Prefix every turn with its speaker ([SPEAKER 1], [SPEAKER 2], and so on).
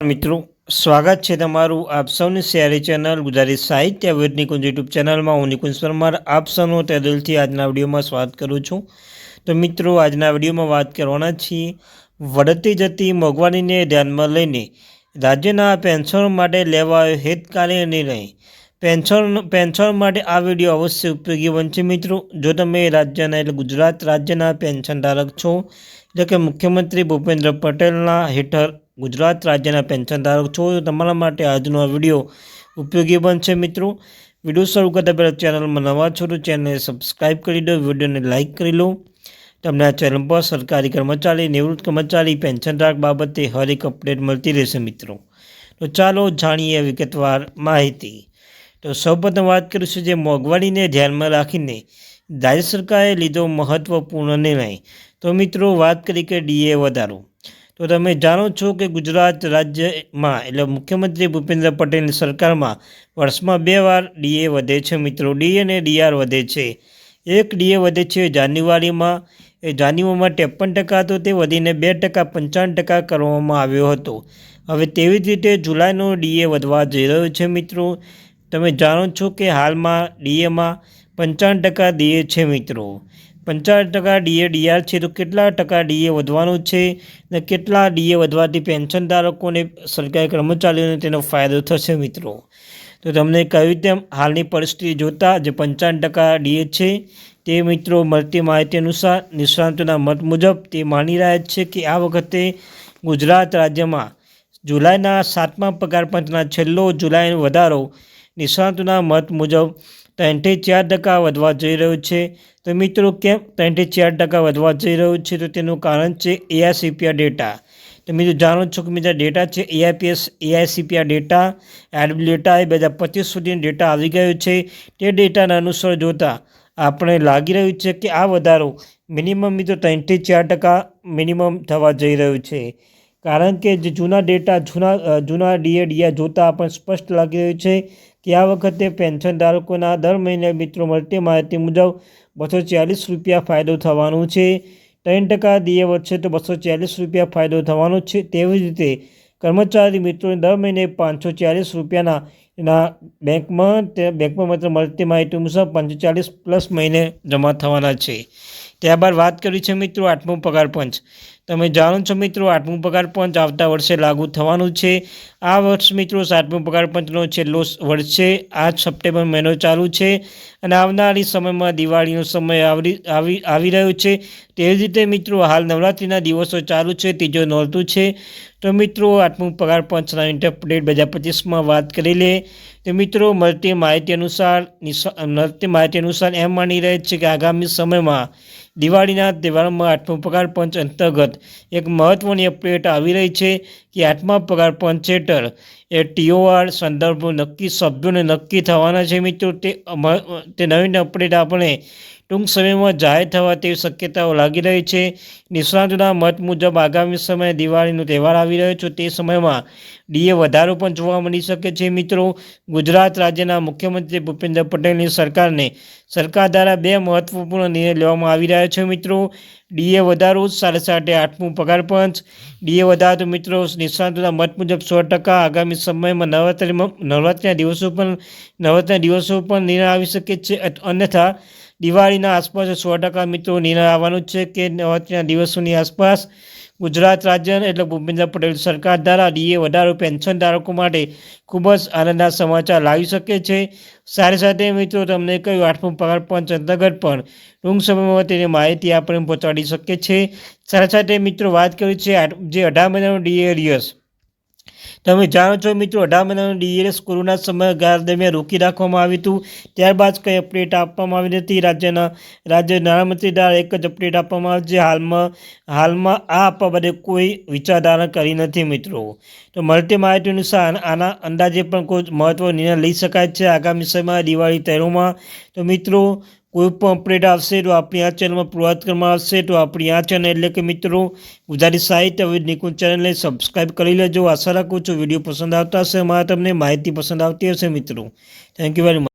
[SPEAKER 1] મિત્રો, સ્વાગત છે તમારું આપ સૌની શેરી ચેનલ ગુજરાતી સાહિત્ય વેદ નિકુંજ યુટ્યુબ ચેનલમાં. હું નિકુંજ પરમાર, આપ સૌનો તે દિલથી આજના વિડીયોમાં સ્વાગત કરું છું. તો મિત્રો, આજના વિડીયોમાં વાત કરવાના છીએ વધતી જતી મોંઘવારીને ધ્યાનમાં લઈને રાજ્યના પેન્શનો માટે લેવાયો હિતકારી નિર્ણય. પેન્શન પેન્શન માટે આ વીડિયો અવશ્ય ઉપયોગી બનશે મિત્રો. જો તમે રાજ્યના એટલે ગુજરાત રાજ્યના પેન્શન ધારક છો, એટલે કે મુખ્યમંત્રી ભૂપેન્દ્ર પટેલના હેઠળ ગુજરાત રાજ્યના પેન્શન ધારક છો તમારા માટે આજનો આ વીડિયો ઉપયોગી બનશે મિત્રો. વીડિયો શરૂ કરતા પહેલાં ચેનલમાં નવા છો તો ચેનલને સબસ્ક્રાઈબ કરી દો વિડીયોને લાઇક કરી લો. તમને આ ચેનલ પર સરકારી કર્મચારી, નિવૃત્ત કર્મચારી, પેન્શન ધારક બાબતે હર એક અપડેટ મળતી રહેશે મિત્રો. તો ચાલો જાણીએ વિગતવાર માહિતી. તો સૌપ્રથમ વાત કરીશું જે મોંઘવારીને ધ્યાનમાં રાખીને રાજ્ય સરકારે લીધો મહત્ત્વપૂર્ણ નિર્ણય. તો મિત્રો વાત કરી કે ડીએ વધારો. તો તમે જાણો છો કે ગુજરાત રાજ્યમાં એટલે મુખ્યમંત્રી ભૂપેન્દ્ર પટેલની સરકારમાં વર્ષમાં બે વાર ડીએ વધે છે મિત્રો. ડી અને ડીઆર વધે છે. એક ડીએ વધે છે જાન્યુઆરીમાં. એ જાન્યુઆરીમાં ત્રેપન ટકા હતો, તે વધીને બે ટકા પંચાવન ટકા કરવામાં આવ્યો હતો. હવે તેવી જ રીતે જુલાઈનો ડીએ વધવા જઈ રહ્યો છે મિત્રો. તમે જાણો છો કે હાલમાં ડીએમાં પંચાવન ટકા ડીએ છે મિત્રો. પંચાવન ટકા ડીએ, ડીઆર છે તો કેટલા ટકા ડીએ વધવાનું છે ને કેટલા ડીએ વધવાથી પેન્શન ધારકોને સરકારી કર્મચારીઓને તેનો ફાયદો થશે મિત્રો? તો તમને કહ્યું તેમ હાલની પરિસ્થિતિ જોતાં જે પંચાવન ટકા ડીએ છે તે મિત્રો મળતી માહિતી અનુસાર નિષ્ણાંતોના મત મુજબ તે માની રહ્યા છે કે આ વખતે ગુજરાત રાજ્યમાં જુલાઈના સાતમા પગાર પંચના છેલ્લો જુલાઈનો વધારો નિષ્ણાંતોના મત મુજબ ત્રણથી ચાર ટકા વધવા જઈ રહ્યું છે. તો મિત્રો, કેમ ત્રણથી ચાર ટકા વધવા જઈ રહ્યું છે? તો તેનું કારણ છે એઆઈસીપીઆર ડેટા તો મિત્રો, જાણો છો કે બીજા ડેટા છે એઆઈપીએસ એઆઈસીપીઆર ડેટા એડબલ ડેટા એ બે હજાર પચીસ સુધીનો ડેટા આવી ગયો છે. તે ડેટાના અનુસાર જોતાં આપણે લાગી રહ્યું છે કે આ વધારો મિનિમમ મિત્રો ત્રણથી ચાર ટકા મિનિમમ થવા જઈ રહ્યું છે. કારણ કે જે જૂના ડેટા, જૂના જૂના ડીએ ડીઆર જોતાં આપણને સ્પષ્ટ લાગી રહ્યું છે કે આ વખતે પેન્શન ધારકોના દર મહિને મિત્રો મળતી માહિતી મુજબ બસો ચાલીસ રૂપિયા ફાયદો થવાનો છે. ત્રણ ટકા ડીએ વધશે તો બસો ચાલીસ રૂપિયા ફાયદો થવાનો છે. તેવી જ રીતે કર્મચારી મિત્રોને દર મહિને પાંચસો ચાલીસ રૂપિયાના એના બેંકમાં તે બેંકમાં માત્ર મળતી માહિતી મુજબ પાંચસો પ્લસ મહિને જમા થવાના છે. ત્યારબાદ વાત કરી છે મિત્રો આઠમું પગાર પંચ. તમે જાણો છો મિત્રો આઠમું પગાર પંચ આવતા વર્ષે લાગુ થવાનું છે. આ વર્ષ મિત્રો સાતમું પગાર પંચનો છેલ્લો વર્ષ છે. આ સપ્ટેમ્બર મહિનો ચાલુ છે અને આવનારી સમયમાં દિવાળીનો સમય આવરી આવી આવી રહ્યો છે. તેવી જ રીતે મિત્રો હાલ નવરાત્રિના દિવસો ચાલુ છે, ત્રીજો નોરતું છે. તો મિત્રો આઠમું પગાર પંચના ઇન્ટરપ્રેટ બે હજાર પચીસમાં વાત કરી લે. તો મિત્રો, મળતી માહિતી અનુસાર મળતી માહિતી અનુસાર એમ માની રહે છે કે આગામી સમયમાં દિવાળીના તહેવારોમાં આઠમું પગાર પંચ અંતર્ગત એક મહત્ત્વની અપડેટ આવી રહી છે કે આઠમા પગાર પંચ હેઠળ એ ટીઓઆર સંદર્ભો નક્કી સભ્યોને નક્કી થવાના છે. મિત્રો, તે તે નવીન અપડેટ આપણે ટૂંક સમયમાં જાહેર થવા તેવી શક્યતાઓ લાગી રહી છે. નિષ્ણાતોના મત મુજબ આગામી સમયે દિવાળીનો તહેવાર આવી રહ્યો છે. તે સમયમાં ડીએ વધારો પણ જોવા મળી શકે છે. મિત્રો, ગુજરાત રાજ્યના મુખ્યમંત્રી ભૂપેન્દ્ર પટેલની સરકારને સરકાર દ્વારા બે મહત્વપૂર્ણ નિર્ણય લેવામાં આવી રહ્યા છે. મિત્રો, ડીએ વધારો સાડે સાડે આઠમું પગાર પંચ. ડીએ વધારો મિત્રો, નિષ્ણાતોના મત મુજબ સો ટકા. આગામી સમયમાં નવરાત્રિમાં નવરાત્રિના દિવસો પણ નવરાત્રિના દિવસો પણ નિર્ણય આવી શકે છે. અન્યથા દિવાળીના આસપાસ સો ટકા મિત્રો નિર્ણય આવવાનો છે કે નવરાત્રિના દિવસોની આસપાસ ગુજરાત રાજ્ય એટલે ભૂપેન્દ્ર પટેલ સરકાર દ્વારા ડીએ વધારો પેન્શન ધારકો માટે ખૂબ જ આનંદના સમાચાર લાવી શકે છે. સાથે સાથે મિત્રો તમને કહ્યું, આઠમું પગાર પંચ અંતર્ગત પણ ટૂંક સમયમાં તેની માહિતી આપણે પહોંચાડી શકીએ છીએ. સાથે સાથે મિત્રો વાત કરી છે જે અઢાર મહિનાનો ડીએ રિયસ તમે જાણો છો મિત્રો અઢાર મહિનાનું ડીએસ કોરોના સમયગાળા દરમિયાન રોકી રાખવામાં આવ્યું હતું. ત્યારબાદ કંઈ અપડેટ આપવામાં આવી નથી. રાજ્યના, રાજ્ય નાણામંત્રી દ્વારા એક જ અપડેટ આપવામાં આવી છે. હાલમાં હાલમાં આ આપવા બદલે કોઈ વિચારધારણા કરી નથી મિત્રો. તો મળતી માહિતી અનુસાર આના અંદાજે પણ કોઈ મહત્વનો નિર્ણય લઈ શકાય છે. આગામી સમયમાં દિવાળી તહેવારોમાં તો મિત્રો કોઈ પણ અપડેટ આવશે તો આપણી આ ચેનલમાં પૂર્વાત કરવામાં આવશે. તો આપણી આ ચેનલ એટલે કે મિત્રો, ગુજરાતી સાહિત્ય હવે નિકુંજ ચેનલને સબસ્ક્રાઈબ કરી લેજો. આશા રાખું છું વીડિયો પસંદ આવતા હશે મારા તમને માહિતી પસંદ આવતી હશે મિત્રો. Thank you very much